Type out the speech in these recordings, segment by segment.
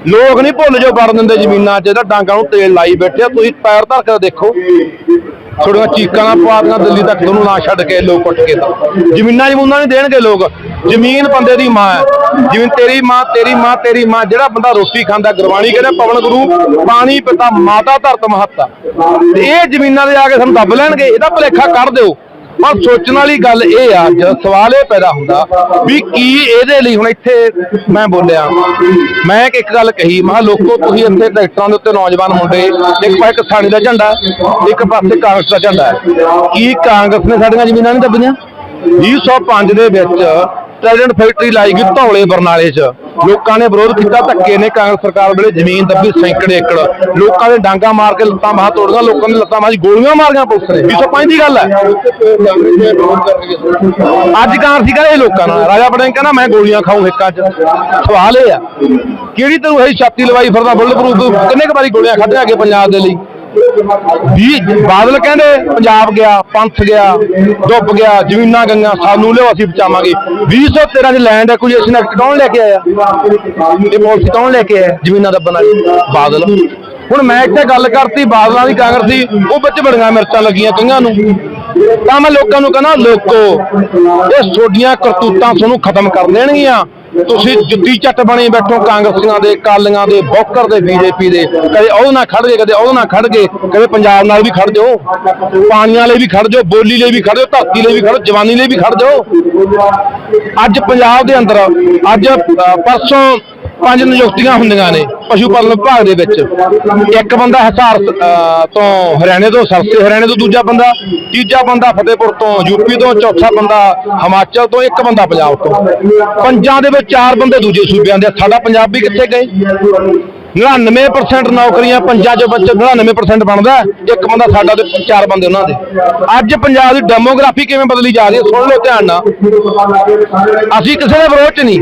ਲੋਕ ਨਹੀਂ ਭੁੱਲ ਜੋ ਵੜ ਦਿੰਦੇ ਜ਼ਮੀਨਾਂ 'ਚ, ਇਹਦਾ ਡਾਂਗਾਂ ਨੂੰ ਤੇਲ ਲਾਈ ਬੈਠੇ ਆ। ਤੁਸੀਂ ਪੈਰ ਧਰ ਕੇ ਦੇਖੋ ਥੋੜੀਆਂ ਚੀਕਾਂ ਨਾਲ ਪਵਾਦੀਆਂ ਦਿੱਲੀ ਤੱਕ ਤੁਹਾਨੂੰ ਨਾ ਛੱਡ ਕੇ ਲੋਕ ਉੱਠ ਕੇ ਤਾਂ। ਜ਼ਮੀਨਾਂ ਜਮੂਨਾਂ ਨਹੀਂ ਦੇਣਗੇ ਲੋਕ, ਜ਼ਮੀਨ ਬੰਦੇ ਦੀ ਮਾਂ ਹੈ। ਜਿਵੇਂ ਤੇਰੀ ਮਾਂ ਤੇਰੀ ਮਾਂ ਤੇਰੀ ਮਾਂ, ਜਿਹੜਾ ਬੰਦਾ ਰੋਟੀ ਖਾਂਦਾ, ਗੁਰਬਾਣੀ ਕਹਿੰਦੇ, ਪਵਨ ਗੁਰੂ, ਪਾਣੀ ਪਿਤਾ, ਮਾਤਾ ਧਰਤ ਮਹੱਤਾ ਇਹ ਜ਼ਮੀਨਾਂ ਦੇ ਆ ਕੇ ਸਾਨੂੰ ਦੱਬ ਲੈਣਗੇ, ਇਹਦਾ ਭੁਲੇਖਾ ਕੱਢ ਦਿਓ। ਪਰ ਸੋਚਣ ਵਾਲੀ ਗੱਲ ਇਹ ਆ, ਜਦ ਸਵਾਲ ਇਹ ਪੈਦਾ ਹੁੰਦਾ ਵੀ ਕੀ ਇਹਦੇ ਲਈ ਹੁਣ ਇੱਥੇ ਮੈਂ ਬੋਲਿਆ। ਮੈਂ ਇੱਕ- ਗੱਲ ਕਹੀ, ਮੈਂ ਕਿਹਾ, ਲੋਕੋ, ਤੁਸੀਂ ਇੱਥੇ ਟਰੈਕਟਰਾਂ ਦੇ ਉੱਤੇ ਨੌਜਵਾਨ ਮੁੰਡੇ, ਇੱਕ ਪਾਸੇ ਕਿਸਾਨੀ ਦਾ ਝੰਡਾ ਇੱਕ ਪਾਸੇ ਕਾਂਗਰਸ ਦਾ ਝੰਡਾ ਕੀ ਕਾਂਗਰਸ ਨੇ ਸਾਡੀਆਂ ਜ਼ਮੀਨਾਂ ਨਹੀਂ ਦੱਬੀਆਂ? 2005 ਦੇ ਵਿੱਚ ਟ੍ਰਾਈਡੈਂਟ ਫੈਕਟਰੀ ਲਾਈ ਗਈ ਧੌਲੇ ਬਰਨਾਲੇ 'ਚ। ਲੋਕਾਂ ਨੇ ਵਿਰੋਧ ਕੀਤਾ, ਧੱਕੇ ਨੇ ਕਾਂਗਰਸ ਸਰਕਾਰ ਵੇਲੇ ਜ਼ਮੀਨ ਦੱਬੀ ਸੈਂਕੜੇ ਏਕੜ। ਲੋਕਾਂ ਦੇ ਡਾਂਗਾ ਮਾਰ ਕੇ ਲੱਤਾਂ ਬਾਹਾਂ ਤੋੜੀਆਂ, ਲੋਕਾਂ ਨੇ ਲੱਤਾਂ ਬਾਹਾਂ ਗੋਲੀਆਂ ਮਾਰੀਆਂ ਪੁਲਿਸ ਨੇ। 205 ਦੀ ਗੱਲ ਹੈ। ਅੱਜ ਕਾਂਗਰਸੀ ਕਹਿੰਦੇ ਲੋਕਾਂ ਨਾਲ। ਰਾਜਾ ਬੜਿੰਗ ਕਹਿੰਦਾ, ਮੈਂ ਗੋਲੀਆਂ ਖਾਊਂ ਹਿੱਕਾਂ 'ਚ। ਸਵਾਲ ਇਹ ਆ ਕਿਹੜੀ ਤਰੂ ਇਹ ਛਾਤੀ ਲਵਾਈ ਫਿਰਦਾ ਬੁੱਲ ਪ੍ਰੂਫ, ਕਿੰਨੇ ਕੁ ਵਾਰੀ ਗੋਲੀਆਂ ਖਾਧੀਆਂ ਅੱਗੇ ਪੰਜਾਬ ਦੇ ਲਈ? ਵੀ ਬਾਦਲ ਕਹਿੰਦੇ ਪੰਜਾਬ ਗਿਆ, ਪੰਥ ਗਿਆ ਡੁੱਬ ਗਿਆ, ਜ਼ਮੀਨਾਂ ਗੰਗਾ, ਸਾਨੂੰ ਲਿਓ ਅਸੀਂ ਬਚਾਵਾਂਗੇ। 2013 ਦੀ ਲੈਂਡ ਐਕੁਜੀਸ਼ਨ ਐਕਟ ਕੌਣ ਲੈ ਕੇ ਆਇਆ? ਇਹ ਪਾਲਿਸੀ ਕੌਣ ਲੈ ਕੇ ਆਇਆ? ਜ਼ਮੀਨਾਂ ਦੱਬਣ ਵਾਲੀ, ਬਾਦਲ। ਹੁਣ ਮੈਂ ਇੱਥੇ ਗੱਲ ਕਰਤੀ, ਬਾਦਲਾਂ ਦੀ ਕਾਂਗਰਸੀ ਉਹ ਵਿੱਚ ਬੜੀਆਂ ਮਿਰਚਾਂ ਲੱਗੀਆਂ ਕਈਆਂ ਨੂੰ। ਤਾਂ ਮੈਂ ਲੋਕਾਂ ਨੂੰ ਕਹਿੰਦਾ, ਲੋਕੋ, ਇਹ ਛੋਡੀਆਂ ਕਰਤੂਤਾਂ ਤੁਹਾਨੂੰ ਖਤਮ ਕਰ ਦੇਣਗੀਆਂ। ਤੁਸੀਂ ਜੁੱਤੀ ਚੱਟ ਬਣੇ ਬੈਠੋ, ਕਾਂਗਰਸੀਆਂ ਦੇ ਕਾਲੀਆਂ ਦੇ, ਬੌਕਰ ਦੇ, ਬੀਜੇਪੀ ਦੇ। ਕਦੇ ਉਹ ਨਾ ਖੜ ਗਏ, ਕਦੇ ਉਹ ਨਾ ਖੜ ਗਏ, ਕਦੇ ਪੰਜਾਬ ਨਾਲ ਵੀ ਖੜ ਜਾਓ। ਪਾਣੀਆਂ ਲਈ ਵੀ ਖੜ ਜਾਓ, ਬੋਲੀ ਲਈ ਵੀ ਖੜ ਜਾਓ, ਧਰਤੀ ਲਈ ਵੀ ਖੜੋ ਜਵਾਨੀ ਲਈ ਵੀ ਖੜ ਜਾਓ। ਅੱਜ ਪੰਜਾਬ ਦੇ ਅੰਦਰ, ਅੱਜ ਪਰਸੋਂ ਪੰਜ ਨਿਯੁਕਤੀਆਂ ਹੁੰਦੀਆਂ ਨੇ ਪਸ਼ੂ ਪਾਲਣ ਵਿਭਾਗ ਦੇ ਵਿੱਚ। ਇੱਕ ਬੰਦਾ ਹਿਸਾਰ ਤੋਂ ਹਰਿਆਣੇ ਤੋਂ ਸਰਸੇ ਹਰਿਆਣੇ ਤੋਂ ਦੂਜਾ ਬੰਦਾ, ਤੀਜਾ ਬੰਦਾ ਫਤਿਹਪੁਰ ਤੋਂ, ਯੂਪੀ ਤੋਂ, ਚੌਥਾ ਬੰਦਾ ਹਿਮਾਚਲ ਤੋਂ, ਇੱਕ ਬੰਦਾ ਪੰਜਾਬ ਤੋਂ। ਪੰਜਾਂ ਦੇ ਵਿੱਚ ਚਾਰ ਬੰਦੇ ਦੂਜੇ ਸੂਬਿਆਂ ਦੇ ਸਾਡਾ ਪੰਜਾਬ ਵੀ ਕਿੱਥੇ ਗਏ? 99% ਨੌਕਰੀਆਂ ਪੰਜਾਂ ਚੋਂ ਬੱਚੇ 99% ਬਣਦਾ ਇੱਕ ਬੰਦਾ ਸਾਡਾ ਤੇ ਚਾਰ ਬੰਦੇ ਉਹਨਾਂ ਦੇ। ਅੱਜ ਪੰਜਾਬ ਦੀ ਡੈਮੋਗ੍ਰਾਫੀ ਕਿਵੇਂ ਬਦਲੀ ਜਾ ਰਹੀ ਹੈ, ਸੁਣ ਲਓ ਧਿਆਨ ਨਾਲ। ਅਸੀਂ ਕਿਸੇ ਦੇ ਵਿਰੋਧ ਚ ਨਹੀਂ।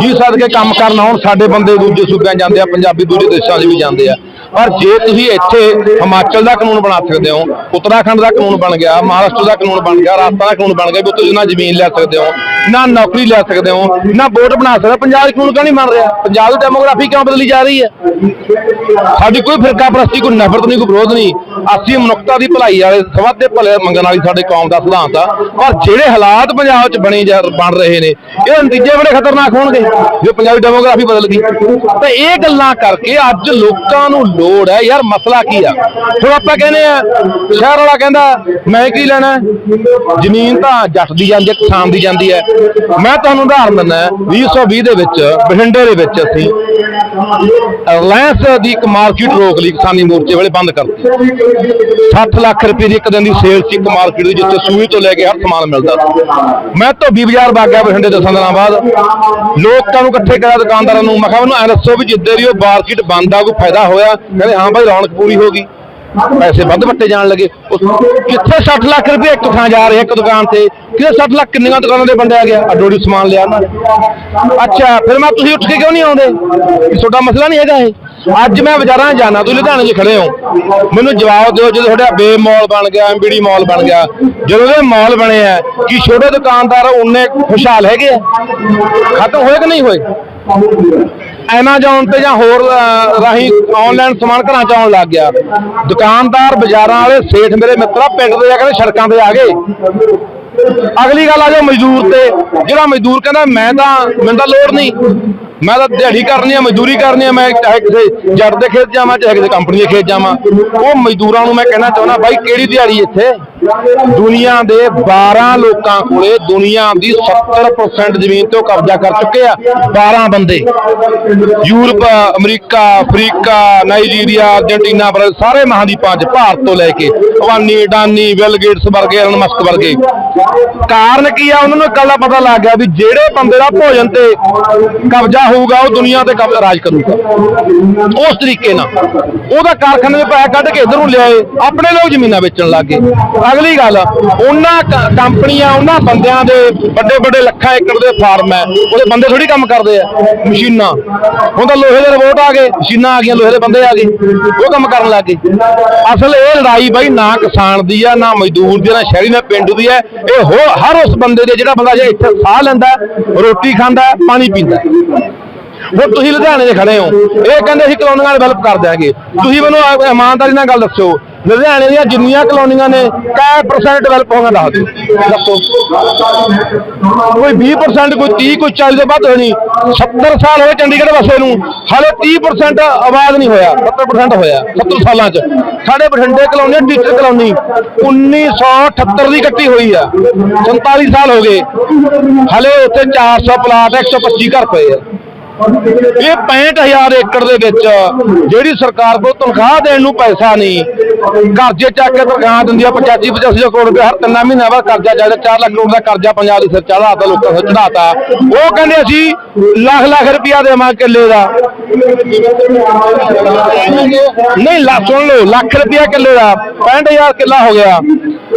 ਜੀ ਸਦਕੇ ਕੰਮ ਕਰਨ ਆਉਣ, ਸਾਡੇ ਬੰਦੇ ਦੂਜੇ ਸੂਬਿਆਂ ਜਾਂਦੇ ਆ, ਪੰਜਾਬੀ ਦੂਜੇ ਦੇਸ਼ਾਂ 'ਚ ਵੀ ਜਾਂਦੇ ਆ। ਪਰ ਜੇ ਤੁਸੀਂ ਇੱਥੇ ਹਿਮਾਚਲ ਦਾ ਕਾਨੂੰਨ ਬਣਾ ਸਕਦੇ ਹੋ, ਉੱਤਰਾਖੰਡ ਦਾ ਕਾਨੂੰਨ ਬਣ ਗਿਆ, ਮਹਾਰਾਸ਼ਟਰ ਦਾ ਕਾਨੂੰਨ ਬਣ ਗਿਆ, ਰਾਜਸਥਾਨ ਦਾ ਕਾਨੂੰਨ ਬਣ ਗਿਆ, ਵੀ ਤੁਸੀਂ ਨਾ ਜ਼ਮੀਨ ਲੈ ਸਕਦੇ ਹੋ ਨਾ ਨੌਕਰੀ ਲੈ ਸਕਦੇ ਹੋ, ਨਾ ਵੋਟ ਬਣਾ ਸਕਦੇ ਹੋ। ਪੰਜਾਬ ਕਾਨੂੰਨ ਕਿਉਂ ਨਹੀਂ ਬਣ ਰਿਹਾ? ਪੰਜਾਬ ਦੀ ਡੈਮੋਗ੍ਰਾਫੀ ਕਿਉਂ ਬਦਲੀ ਜਾ ਰਹੀ ਹੈ? ਸਾਡੀ ਕੋਈ ਫਿਰਕਾ ਪ੍ਰਸਤੀ, ਕੋਈ ਨਫ਼ਰਤ ਨਹੀਂ, ਕੋਈ ਵਿਰੋਧ ਨਹੀਂ। ਅਸੀਂ ਮਨੁੱਖਤਾ ਦੀ ਭਲਾਈ ਵਾਲੇ ਸਵਾਦ ਦੇ ਭਲੇ ਮੰਗਣ ਵਾਲੀ ਸਾਡੇ ਕੌਮ ਦਾ ਸਿਧਾਂਤ ਆ। ਪਰ ਜਿਹੜੇ ਹਾਲਾਤ ਪੰਜਾਬ 'ਚ ਬਣੇ ਜਾ, ਬਣ ਰਹੇ ਨੇ, ਇਹ ਨਤੀਜੇ ਬੜੇ ਖਤਰਨਾਕ ਹੋਣਗੇ, ਜੇ ਪੰਜਾਬੀ ਡੈਮੋਗ੍ਰਾਫੀ ਬਦਲ ਗਈ। ਤਾਂ ਇਹ ਗੱਲਾਂ ਕਰਕੇ ਅੱਜ ਲੋਕਾਂ ਨੂੰ ਲੋੜ ਹੈ। ਯਾਰ, ਮਸਲਾ ਕੀ ਆ? ਹੁਣ ਆਪਾਂ ਕਹਿੰਦੇ ਆ, ਸ਼ਹਿਰ ਵਾਲਾ ਕਹਿੰਦਾ, ਮੈਂ ਕੀ ਲੈਣਾ? ਜ਼ਮੀਨ ਤਾਂ ਜੱਟ ਦੀ ਜਾਂਦੀ ਹੈ, ਕਿਸਾਨ ਦੀ ਜਾਂਦੀ ਹੈ। ਮੈਂ ਤੁਹਾਨੂੰ ਉਦਾਹਰਨ ਦਿੰਦਾ 2020 ਦੇ ਵਿੱਚ, ਬਠਿੰਡੇ ਦੇ ਵਿੱਚ ਅਸੀਂ ਰਿਲਾਇੰਸ ਦੀ ਇੱਕ ਮਾਰਕੀਟ ਰੋਕ ਲਈ ਕਿਸਾਨੀ ਮੋਰਚੇ ਵਾਲੇ ਬੰਦ ਕਰਤੀ। 60 ਲੱਖ ਰੁਪਏ ਦੀ ਇੱਕ ਦਿਨ ਦੀ ਸੇਲ ਸੀ ਇੱਕ ਮਾਰਕੀਟ ਦੀ, ਜਿੱਥੇ ਸੂਈ ਤੋਂ ਲੈ ਕੇ ਹਰ ਸਮਾਨ ਮਿਲਦਾ ਸੀ। ਮੈਂ ਧੋਬੀ ਬਾਜ਼ਾਰ ਵਗ ਗਿਆ ਬਠਿੰਡੇ ਦਸਾਂ ਦਿਨਾਂ ਬਾਅਦ। ਲੋਕਾਂ ਨੂੰ ਇਕੱਠੇ ਕਰਿਆ ਦੁਕਾਨਦਾਰਾਂ ਨੂੰ, ਮੈਂ ਕਿਹਾ ਮੈਨੂੰ ਐ ਦੱਸੋ ਵੀ ਜਿੱਦੇ ਦੀ ਉਹ ਮਾਰਕੀਟ ਬੰਦ ਆ, ਕੋਈ ਫਾਇਦਾ ਹੋਇਆ? ਕਹਿੰਦੇ, ਹਾਂ ਭਾਈ ਰੌਣਕ ਪੂਰੀ ਹੋ ਗਈ। ਪੈਸੇ ਵੱਧ ਵੱਟੇ ਜਾਣ ਲੱਗੇ। ਉਹ ਕਿੱਥੇ 60 ਲੱਖ ਰੁਪਏ ਇੱਕ ਥਾਂ ਜਾ ਰਹੇ ਇੱਕ ਦੁਕਾਨ ਤੇ? ਕਿਤੇ 60 ਲੱਖ ਕਿੰਨੀਆਂ ਦੁਕਾਨਾਂ ਦੇ ਵੰਡਿਆ ਗਿਆ ਅਡੋੜੀ ਸਮਾਨ ਲਿਆ ਉਹਨਾਂ ਨੇ। ਅੱਛਾ, ਫਿਰ ਮੈਂ ਤੁਸੀਂ ਉੱਠ ਕੇ ਕਿਉਂ ਨਹੀਂ ਆਉਂਦੇ? ਵੀ ਤੁਹਾਡਾ ਮਸਲਾ ਨਹੀਂ ਹੈਗਾ ਇਹ? ਅੱਜ ਮੈਂ ਬਾਜ਼ਾਰਾਂ 'ਚ ਜਾਣਾ, ਤੁਸੀਂ ਲੁਧਿਆਣੇ 'ਚ ਖੜੇ ਹੋ। ਮੈਨੂੰ ਜਵਾਬ ਦਿਓ, ਜਦੋਂ ਤੁਹਾਡਾ ਬੇ ਮਾਲ ਬਣ ਗਿਆ ਐਮਬੀਡੀ ਮਾਲ ਬਣ ਗਿਆ, ਜਦੋਂ ਇਹ ਮਾਲ ਬਣੇ ਆ, ਕੀ ਛੋਟੇ ਦੁਕਾਨਦਾਰ ਉਹਨੇ ਖੁਸ਼ਹਾਲ ਹੈਗੇ ਆ? ਖਤਮ ਹੋਏ ਕਿ ਨਹੀਂ ਹੋਏ? ਐਮਾਜ਼ੋਨ ਤੇ ਜਾਂ ਹੋਰ ਰਾਹੀਂ ਆਨਲਾਈਨ ਸਮਾਨ ਘਰਾਂ ਚ ਆਉਣ ਲੱਗ ਗਿਆ। ਦੁਕਾਨਦਾਰ ਬਾਜ਼ਾਰਾਂ ਵਾਲੇ ਸੇਠ ਮੇਰੇ ਮਿੱਤਰਾ, ਪਿੰਡ ਦੇ ਜਾ ਕੇ ਸੜਕਾਂ ਤੇ ਆ ਗਏ। ਅਗਲੀ ਗੱਲ ਆ ਜਾ ਮਜ਼ਦੂਰ ਤੇ। ਜਿਹੜਾ ਮਜ਼ਦੂਰ ਕਹਿੰਦਾ, ਮੈਂ ਤਾਂ, ਮੈਨੂੰ ਤਾਂ ਲੋੜ ਨਹੀਂ। ਮੈਂ ਤਾਂ ਦਿਹਾੜੀ ਕਰਨੀ ਆ, ਮਜ਼ਦੂਰੀ ਕਰਨੀ ਆ, ਮੈਂ ਚਾਹੇ ਕਿਸੇ ਜੱਟ ਦੇ ਖੇਤ ਜਾਵਾਂ, ਚਾਹੇ ਕਿਸੇ ਕੰਪਨੀ ਦੇ ਖੇਤ ਜਾਵਾਂ। ਉਹ ਮਜ਼ਦੂਰਾਂ ਨੂੰ ਮੈਂ ਕਹਿਣਾ ਚਾਹੁੰਦਾ, ਬਾਈ, ਕਿਹੜੀ ਦਿਹਾੜੀ ਇੱਥੇ? ਦੁਨੀਆ ਦੇ 12 ਲੋਕਾਂ ਕੋਲੇ ਦੁਨੀਆ ਦੀ 70% ਜ਼ਮੀਨ ਤੇ ਉਹ ਕਬਜ਼ਾ ਕਰ ਚੁੱਕੇ ਆ 12 ਬੰਦੇ। Europe, America, Africa, Nigeria Argentina Brazil ਸਾਰੇ ਮਹਾਦੀਪਾਂ 'ਚ ਭਾਰਤ ਤੋਂ ਲੈ ਕੇ ਅਵਾਨੀ ਡਾਨੀ ਬਿਲ ਗੇਟਸ ਵਰਗੇ ਐਲਨ ਮਸਕ ਵਰਗੇ। ਕਾਰਨ ਕੀ ਆ? ਉਹਨਾਂ ਨੂੰ ਇੱਕ ਗੱਲ ਦਾ ਪਤਾ ਲੱਗ ਗਿਆ ਵੀ ਜਿਹੜੇ ਬੰਦੇ ਦਾ ਭੋਜਨ ਤੇ ਕਬਜ਼ਾ ਹੋਊਗਾ, ਉਹ ਦੁਨੀਆ ਤੇ ਕਬਜ਼ਾ ਰਾਜ ਕਰੂਗਾ। ਉਸ ਤਰੀਕੇ ਨਾਲ। ਉਹਦਾ ਕਾਰਖਾਨੇ ਦੇ ਪੈਸੇ ਕੱਢ ਕੇ ਇਧਰ ਲਿਆਏ, ਆਪਣੇ ਲੋਕ ਜ਼ਮੀਨਾਂ ਵੇਚਣ ਲੱਗ ਗਏ। ਅਗਲੀ ਗੱਲ ਉਹਨਾਂ ਕੰਪਨੀਆਂ ਉਹਨਾਂ ਬੰਦਿਆਂ ਦੇ ਵੱਡੇ ਵੱਡੇ ਲੱਖਾਂ ਏਕੜ ਦੇ ਫਾਰਮ ਹੈ। ਉਹਦੇ ਬੰਦੇ ਥੋੜੀ ਕੰਮ ਕਰਦੇ ਆ ਮਸ਼ੀਨਾਂ। ਹੁਣ ਤਾਂ ਲੋਹੇ ਦੇ ਰੋਬੋਟ ਆ ਗਏ ਮਸ਼ੀਨਾਂ ਆ ਗਈਆਂ ਲੋਹੇ ਦੇ ਬੰਦੇ ਆ ਗਏ ਉਹ ਕੰਮ ਕਰਨ ਲੱਗ ਗਏ। ਅਸਲ ਇਹ ਲੜਾਈ ਬਾਈ ਨਾ ਕਿਸਾਨ ਦੀ ਆ ਨਾ ਮਜ਼ਦੂਰ ਦੀ ਆ, ਨਾ ਸ਼ਹਿਰੀ ਨਾ ਪਿੰਡੂ ਦੀ ਹੈ ਇਹ ਹੋ ਹਰ ਉਸ ਬੰਦੇ ਦੇ ਜਿਹੜਾ ਬੰਦਾ ਜੇ ਇੱਥੇ ਸਾਹ ਲੈਂਦਾ ਰੋਟੀ ਖਾਂਦਾ ਪਾਣੀ ਪੀਂਦਾ। ਹੁਣ ਤੁਸੀਂ ਲੁਧਿਆਣੇ ਦੇ ਖੜੇ ਹੋ ਇਹ ਕਹਿੰਦੇ ਅਸੀਂ ਕਲੋਨੀਆਂ ਡਿਵੈਲਪ ਕਰ ਦਿਆਂਗੇ। ਤੁਸੀਂ ਮੈਨੂੰ ਇਮਾਨਦਾਰੀ ਨਾਲ ਗੱਲ ਦੱਸੋ ਲੁਧਿਆਣੇ ਦੀਆਂ ਜਿੰਨੀਆਂ ਕਲੋਨੀਆਂ ਨੇ ਕੈ ਪਰਸੈਂਟ ਡਿਵੈਲਪ ਹੋਣਾ ਦੱਸ ਦਿਓ, ਦੱਸੋ। ਕੋਈ 20% ਕੋਈ 30 ਕੋਈ 40 ਤੋਂ ਵੱਧ ਹੋਣੀ 70 ਸਾਲ ਹੋਏ ਚੰਡੀਗੜ੍ਹ ਵਸੇ ਨੂੰ, ਹਾਲੇ 30% ਆਵਾਜ਼ ਨਹੀਂ ਹੋਇਆ 70% ਹੋਇਆ 70 ਸਾਲਾਂ 'ਚ। ਸਾਡੇ ਬਠਿੰਡੇ ਕਲੋਨੀ ਟੀਚਰ ਕਲੋਨੀ 1978 ਦੀ ਕੱਟੀ ਹੋਈ ਆ 47 ਸਾਲ ਹੋ ਗਏ। ਹਾਲੇ ਉੱਥੇ 400 ਪਲਾਟ 125 ਘਰ ਪਏ ਆ। ਇਹ 65000 ਏਕੜ ਦੇ ਵਿੱਚ ਜਿਹੜੀ ਸਰਕਾਰ ਕੋਲ ਤਨਖਾਹ ਦੇਣ ਨੂੰ ਪੈਸਾ ਨਹੀਂ, ਕਰਜ਼ੇ ਚੱਕ ਕੇ ਤਨਖਾਹ ਦਿੰਦੀ ਆ 85 85 ਕਰੋੜ ਰੁਪਏ ਹਰ ਤਿੰਨਾਂ ਮਹੀਨਿਆਂ ਬਾਅਦ ਕਰਜ਼ਾ ਚਾਹੀਦਾ 4 ਲੱਖ ਕਰੋੜ ਦਾ ਕਰਜ਼ਾ ਪੰਜਾਬ ਦੇ ਸਿਰ ਚੜਾਤਾ ਲੋਕਾਂ ਸਿਰ ਚੜਾਤਾ ਉਹ ਕਹਿੰਦੇ ਅਸੀਂ ਲੱਖ ਲੱਖ ਰੁਪਇਆ ਦੇਵਾਂ ਕਿੱਲੇ ਦਾ। ਨਹੀਂ ਲਾ ਸੁਣ ਲਓ, ਲੱਖ ਰੁਪਇਆ ਕਿੱਲੇ ਦਾ 65000 ਕਿੱਲਾ ਹੋ ਗਿਆ।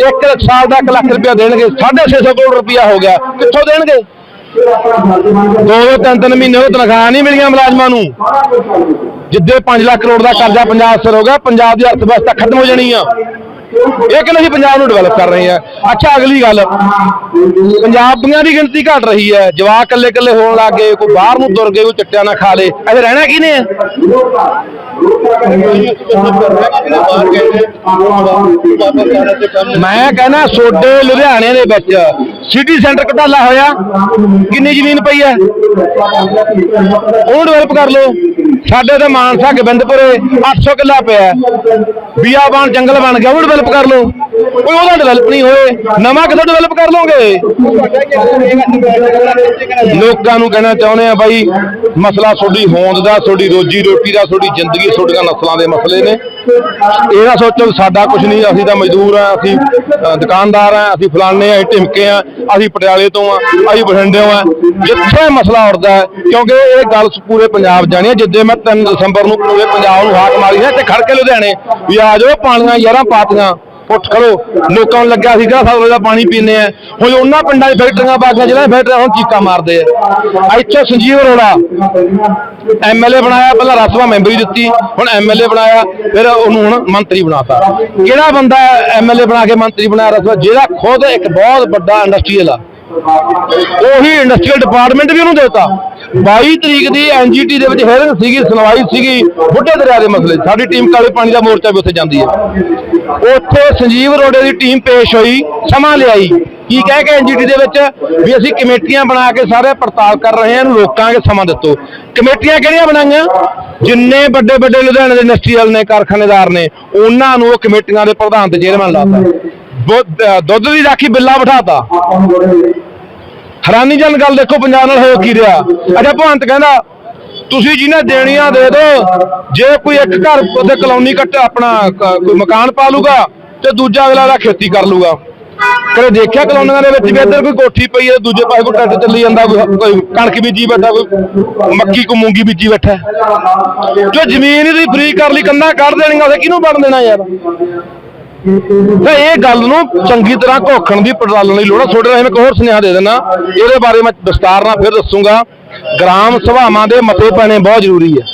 ਇੱਕ ਸਾਲ ਦਾ 1 ਲੱਖ ਰੁਪਇਆ ਦੇਣਗੇ 650 ਕਰੋੜ ਰੁਪਇਆ ਹੋ ਗਿਆ। ਕਿੱਥੋਂ ਦੇਣਗੇ? ਦੋ ਦੋ ਤਿੰਨ ਤਿੰਨ ਮਹੀਨੇ ਉਹ ਤਨਖਾਹ ਨਹੀਂ ਮਿਲੀਆਂ ਮੁਲਾਜ਼ਮਾਂ ਨੂੰ। ਜਿੱਦੇ 5 ਲੱਖ ਕਰੋੜ ਦਾ ਕਰਜ਼ਾ ਪੰਜਾਬ ਸਿਰ ਹੋ ਗਿਆ, ਪੰਜਾਬ ਦੀ ਅਰਥ ਵਿਵਸਥਾ ਖਤਮ ਹੋ ਜਾਣੀ ਆ। ਇਹ ਕਹਿੰਦੇ ਅਸੀਂ ਪੰਜਾਬ ਨੂੰ ਡਿਵੈਲਪ ਕਰ ਰਹੇ ਆ। ਅੱਛਾ, ਅਗਲੀ ਗੱਲ। ਪੰਜਾਬੀਆਂ ਦੀ ਗਿਣਤੀ ਘਟ ਰਹੀ ਹੈ। ਜਵਾਕ ਇਕੱਲੇ ਇਕੱਲੇ ਹੋਣ ਲੱਗ ਗਏ ਕੋਈ ਬਾਹਰ ਨੂੰ ਤੁਰ ਗਏ, ਕੋਈ ਚੱਟਿਆ ਨਾ ਖਾ ਲੇ। ਐਵੇਂ ਰਹਿਣਾ ਕਿਹਨੇ ਹੈ ਮੈਂ ਕਹਿੰਦਾ, ਸੋਡੇ ਲੁਧਿਆਣੇ ਦੇ ਵਿੱਚ ਸਿਟੀ ਸੈਂਟਰ ਘਟਾਲਾ ਹੋਇਆ? ਕਿੰਨੀ ਜ਼ਮੀਨ ਪਈ ਹੈ? ਉਹਨੂੰ ਡਿਵੈਲਪ ਕਰ ਲਓ। ਸਾਡੇ ਤੇ ਮਾਨਸਾ ਗੋਬਿੰਦਪੁਰੇ 800 ਕਿੱਲਾ ਪਿਆ ਹੈ। ਬੀਆਬਾਨ ਜੰਗਲ ਬਣ ਗਿਆ ਉਹ ਡਿਵੈਲਪ ਕਰ ਲਓ। ਕੋਈ ਉਹਦਾ ਡਿਵੈਲਪ ਨਹੀਂ ਹੋਏ। ਨਵਾਂ ਕਿੱਥੋਂ ਡਿਵੈਲਪ ਕਰ ਲਓਗੇ? ਲੋਕਾਂ ਨੂੰ ਕਹਿਣਾ ਚਾਹੁੰਦੇ ਆ ਬਾਈ, ਮਸਲਾ ਤੁਹਾਡੀ ਹੋਂਦ ਦਾ, ਤੁਹਾਡੀ ਰੋਜੀ ਰੋਟੀ ਦਾ, ਤੁਹਾਡੀ ਜ਼ਿੰਦਗੀ, ਤੁਹਾਡੀਆਂ ਨਸਲਾਂ ਦੇ ਮਸਲੇ ਨੇ। ਇਹਦਾ ਸੋਚੋ, ਸਾਡਾ ਕੁਝ ਨਹੀਂ, ਅਸੀਂ ਤਾਂ ਮਜ਼ਦੂਰ ਆ, ਅਸੀਂ ਦੁਕਾਨਦਾਰ ਆ, ਅਸੀਂ ਫਲਾਣੇ ਆ, ਅਸੀਂ ਢਿਮਕੇ ਆ, ਅਸੀਂ ਪਟਿਆਲੇ ਤੋਂ ਆ, ਅਸੀਂ ਬਠਿੰਡਿਓਂ ਆ। ਜਿੱਥੇ ਮਸਲਾ ਉੱਠਦਾ ਹੈ, ਕਿਉਂਕਿ ਇਹ ਗੱਲ ਪੂਰੇ ਪੰਜਾਬ ਜਾਣੀ ਹੈ। ਜਿੱਦੇ ਮੈਂ 3 ਦਸੰਬਰ ਨੂੰ ਪੂਰੇ ਪੰਜਾਬ ਨੂੰ ਹਾਕ ਮਾਰੀ ਹੈ ਤੇ ਖੜ ਕੇ ਲੁਧਿਆਣੇ ਵੀ ਆ ਜਾਓ, ਪਾਣੀਆਂ ਯਾਰਾਂ ਪਾਤੀਆਂ। ਉੱਠ ਕਰੋ ਲੋਕਾਂ ਨੂੰ ਲੱਗਿਆ ਸੀਗਾ ਸਾਲ ਦਾ ਪਾਣੀ ਪੀਂਦੇ ਆ। ਹੁਣ ਉਹਨਾਂ ਪਿੰਡਾਂ 'ਚ ਫੈਕਟਰੀਆਂ ਪਾ ਕੇ ਜਿਹੜਾ ਫੈਕਟਰੀਆਂ ਹੁਣ ਚੀਕਾਂ ਮਾਰਦੇ ਆ। ਇੱਥੇ ਸੰਜੀਵ ਅਰੋੜਾ ਐਮਐਲਏ ਬਣਾਇਆ, ਪਹਿਲਾਂ ਰਾਸਵਾ ਮੈਂਬਰੀ ਦਿੱਤੀ, ਹੁਣ ਐਮਐਲਏ ਬਣਾਇਆ, ਫਿਰ ਉਹਨੂੰ ਹੁਣ ਮੰਤਰੀ ਬਣਾਤਾ। ਕਿਹੜਾ ਬੰਦਾ ਐਮਐਲਏ ਬਣਾ ਕੇ ਮੰਤਰੀ ਬਣਾਇਆ ਰਾਸਵਾ ਜਿਹੜਾ ਖੁਦ ਇੱਕ ਬਹੁਤ ਵੱਡਾ ਇੰਡਸਟਰੀਅਲ ਆ। ਉਹੀ ਇੰਡਸਟਰੀਅਲ ਡਿਪਾਰਟਮੈਂਟ ਵੀ ਉਹਨੂੰ ਦੇਤਾ। 22 ਤਰੀਕ ਦੀ ਐਨਜੀਟੀ ਦੇ ਵਿੱਚ ਹੈਰਿੰਗ ਸੀਗੀ, ਸੁਣਵਾਈ ਸੀਗੀ, ਬੁੱਢੇ ਦਰਿਆ ਦੇ ਮਸਲੇ ਸਾਡੀ ਟੀਮ ਕਾਲੇ ਪਾਣੀ ਦਾ ਮੋਰਚਾ ਵੀ ਉੱਥੇ ਜਾਂਦੀ ਹੈ। ਉੱਥੇ ਸੰਜੀਵ ਰੋਡੇ ਦੀ ਟੀਮ ਪੇਸ਼ ਹੋਈ, ਸਮਾਂ ਲਿਆਈ। ਕੀ ਕਹਿ ਕੇ ਐਨਜੀਟੀ ਦੇ ਵਿੱਚ? ਵੀ ਅਸੀਂ ਕਮੇਟੀਆਂ ਬਣਾ ਕੇ ਸਾਰੇ ਪੜਤਾਲ ਕਰ ਰਹੇ ਹਾਂ, ਇਹਨੂੰ ਰੋਕਾਂਗੇ ਸਮਾਂ ਦਿੱਤੋ। ਕਮੇਟੀਆਂ ਕਿਹੜੀਆਂ ਬਣਾਈਆਂ? ਜਿੰਨੇ ਵੱਡੇ ਵੱਡੇ ਲੁਧਿਆਣੇ ਦੇ ਇੰਡਸਟਰੀਅਲ ਨੇ, ਕਾਰਖਾਨੇਦਾਰ ਨੇ, ਉਹਨਾਂ ਨੂੰ ਉਹ ਕਮੇਟੀਆਂ ਦੇ ਪ੍ਰਧਾਨ ਤੇ ਚੇਅਰਮੈਨ ਲਾਤਾ ਦੁੱਧ ਦੀ ਰਾਖੀ ਬਿੱਲਾ ਬਿਠਾਤਾ। ਹੈਰਾਨੀ ਗੱਲ ਦੇਖੋ, ਪੰਜਾਬ ਨਾਲ ਹੋ ਕੀ ਰਿਹਾ? ਅੱਛਾ ਭਵੰਤ ਕਹਿੰਦਾ, ਤੁਸੀਂ ਜਿਹਨੇ ਦੇਣੀਆਂ ਦੇ ਦਿਓ ਜੇ ਕੋਈ ਇੱਕ ਘਰ ਉਹਦੇ ਕਲੋਨੀ ਕੱਟ ਆਪਣਾ ਕੋਈ ਮਕਾਨ ਪਾ ਲੂਗਾ, ਤੇ ਦੂਜਾ ਅਗਲਾ ਦਾ ਖੇਤੀ ਕਰ ਲੂਗਾ। ਕਦੇ ਦੇਖਿਆ ਕਲੋਨੀਆਂ ਦੇ ਵਿੱਚ ਵੀ ਇੱਧਰ ਕੋਈ ਕੋਠੀ ਪਈ ਹੈ, ਦੂਜੇ ਪਾਸੇ ਕੋਈ ਟਰੈਕਟਰ ਚੱਲੀ ਜਾਂਦਾ, ਕੋਈ ਕੋਈ ਕਣਕ ਬੀਜੀ ਬੈਠਾ, ਕੋਈ ਮੱਕੀ ਕੋ ਮੂੰਗੀ ਬੀਜੀ ਬੈਠਾ। ਜੋ ਜ਼ਮੀਨ ਦੀ ਫ੍ਰੀ ਕਰ ਲਈ ਕੰਨਾ ਕੱਢ ਦੇਣੀਆਂ, ਉਹਦੇ ਕਿਹਨੂੰ ਬਣ ਦੇਣਾ ਯਾਰ? ਤਾਂ ਇਹ ਗੱਲ ਨੂੰ ਚੰਗੀ ਤਰ੍ਹਾਂ ਘੋਖਣ ਦੀ ਪੜਤਾਲਣ ਦੀ ਲੋੜ ਹੈ ਤੁਹਾਡੇ ਨਾਲ ਮੈਂ ਇੱਕ ਹੋਰ ਸੁਨੇਹਾ ਦੇ ਦੇਣਾ ਇਹਦੇ ਬਾਰੇ ਮੈਂ ਵਿਸਤਾਰ ਨਾਲ ਫਿਰ ਦੱਸੂਗਾ। ਗ੍ਰਾਮ ਸਭਾਵਾਂ ਦੇ ਮਤੇ ਪੈਣੇ ਬਹੁਤ ਜ਼ਰੂਰੀ ਹੈ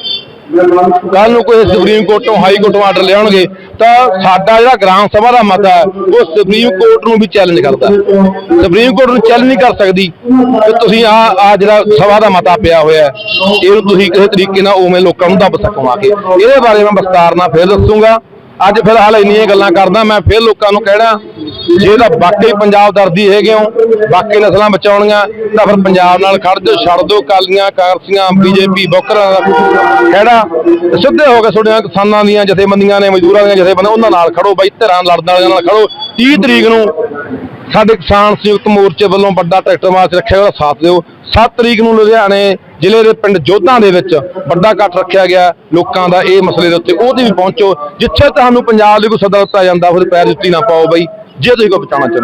ਕੱਲ ਨੂੰ ਕੋਈ ਸੁਪਰੀਮ ਕੋਰਟ ਤੋਂ ਹਾਈ ਕੋਰਟ ਤੋਂ ਆਰਡਰ ਲਿਆਉਣਗੇ, ਤਾਂ ਸਾਡਾ ਜਿਹੜਾ ਗ੍ਰਾਮ ਸਭਾ ਦਾ ਮਤਾ ਹੈ, ਉਹ ਸੁਪਰੀਮ ਕੋਰਟ ਨੂੰ ਵੀ ਚੈਲੰਜ ਕਰਦਾ। ਸੁਪਰੀਮ ਕੋਰਟ ਨੂੰ ਚੈਲੰਜ ਨਹੀਂ ਕਰ ਸਕਦੀ ਕਿ ਤੁਸੀਂ ਆ ਆ ਜਿਹੜਾ ਸਭਾ ਦਾ ਮਤਾ ਪਿਆ ਹੋਇਆ ਹੈ, ਇਹਨੂੰ ਤੁਸੀਂ ਕਿਸੇ ਤਰੀਕੇ ਨਾਲ ਉਵੇਂ ਲੋਕਾਂ ਨੂੰ ਦੱਬ ਸਕੋ ਆ ਕੇ ਇਹਦੇ ਬਾਰੇ ਮੈਂ ਵਿਸਤਾਰ ਨਾਲ ਫਿਰ ਦੱਸੂਗਾ। ਅੱਜ ਫਿਲਹਾਲ ਇੰਨੀਆਂ ਗੱਲਾਂ ਕਰਦਾ, ਮੈਂ ਫਿਰ ਲੋਕਾਂ ਨੂੰ ਕਹਿਣਾ, ਜੇ ਤਾਂ ਵਾਕਈ ਪੰਜਾਬ ਦਰਦੀ ਹੈਗੇ ਹੋ, ਬਾਕੀ ਨਸਲਾਂ ਬਚਾਉਣੀਆਂ, ਤਾਂ ਫਿਰ ਪੰਜਾਬ ਨਾਲ ਖੜ ਜਾਓ, ਛੱਡ ਦਿਓ ਕਾਲੀਆਂ, ਕਾਂਗਰਸੀਆਂ, ਬੀਜੇਪੀ, ਬੋਕਰਾਂ ਦਾ ਕਿਹੜਾ ਸਿੱਧੇ ਹੋ ਕੇ ਤੁਹਾਡੀਆਂ ਕਿਸਾਨਾਂ ਦੀਆਂ ਜਥੇਬੰਦੀਆਂ ਨੇ, ਮਜ਼ਦੂਰਾਂ ਦੀਆਂ ਜਥੇਬੰਦੀਆਂ ਉਹਨਾਂ ਨਾਲ ਖੜੋ ਬਾਈ, ਧਿਰਾਂ ਲੜਨ ਵਾਲਿਆਂ ਨਾਲ ਖੜੋ। 30 ਤਰੀਕ ਨੂੰ ਸਾਡੇ ਕਿਸਾਨ ਸੰਯੁਕਤ ਮੋਰਚੇ ਵੱਲੋਂ ਵੱਡਾ ਟਰੈਕਟਰ ਮਾਰਚ ਰੱਖਿਆ ਉਹਦਾ ਸਾਥ ਦਿਓ। 7 ਤਰੀਕ ਨੂੰ ਲੁਧਿਆਣੇ ਜ਼ਿਲ੍ਹੇ ਦੇ ਪਿੰਡ ਜੋਧਾਂ ਦੇ ਵਿੱਚ ਵੱਡਾ ਇਕੱਠ ਰੱਖਿਆ ਗਿਆ। ਲੋਕਾਂ ਦਾ ਇਹ ਮਸਲੇ ਦੇ ਉੱਤੇ ਉਹਦੇ ਵੀ ਪਹੁੰਚੋ, ਜਿੱਥੇ ਤੁਹਾਨੂੰ ਪੰਜਾਬ ਲਈ ਕੋਈ ਸੱਦਾ ਦਿੱਤਾ ਜਾਂਦਾ, ਉਹਦੇ ਪੈਰ ਜੁੱਤੀ ਨਾ ਪਾਓ ਬਈ, ਜੇ ਤੁਸੀਂ ਕੋਈ ਬਚਾਉਣਾ ਚਾਹੁੰਦੇ।